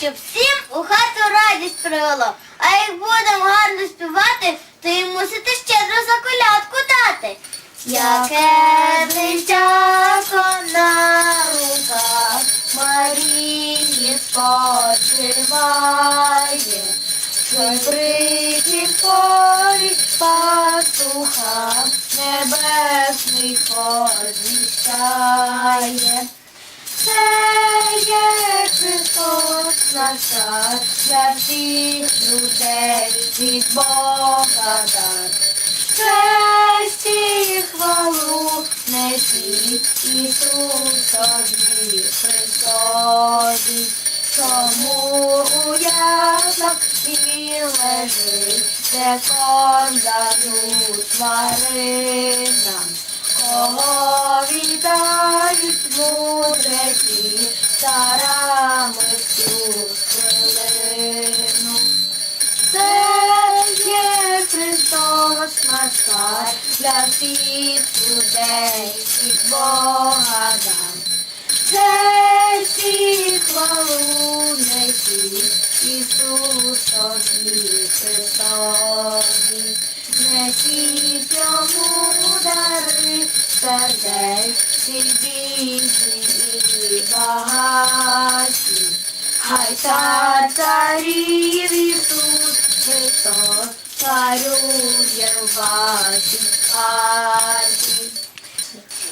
щоб всім у хату радість привело. А як будемо гарно співати, то й мусите щедро за колядку дати. Яке дитятко на руках Марії спочиває, що полі пастуха небесний подвіщає. Цар, для всіх від Бога дар. Честь і хвалу несіть Ісусові Христові, чому у яслах він лежить, де корм дають тваринам. Кого вітають мудреці старами всю для всіх людей від Бога дан. Честь і хвалу Ісусові Христові. Несіть йому дари сердець і бідні і багаті. Хай цар царів Ісус Христос царює вашій хаті.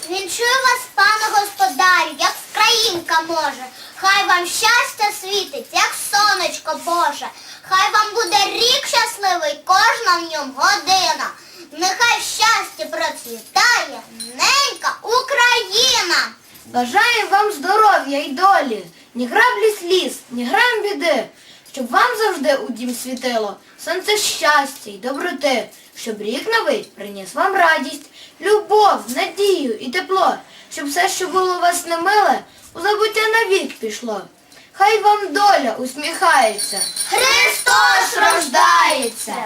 Віншую вас, пане господарю, як країнка може. Хай вам щастя світить, як сонечко Боже. Хай вам буде рік щасливий, кожна в ньому година. Нехай в щасті процвітає ненька Україна. Бажаю вам здоров'я й долі, ні граблі сліз, ні грам біди, щоб вам завжди у дім світило сонце щастя й доброти, щоб рік новий приніс вам радість, любов, надію і тепло, щоб все, що було у вас немиле, у забуття навік пішло. Хай вам доля усміхається, Христос рождається!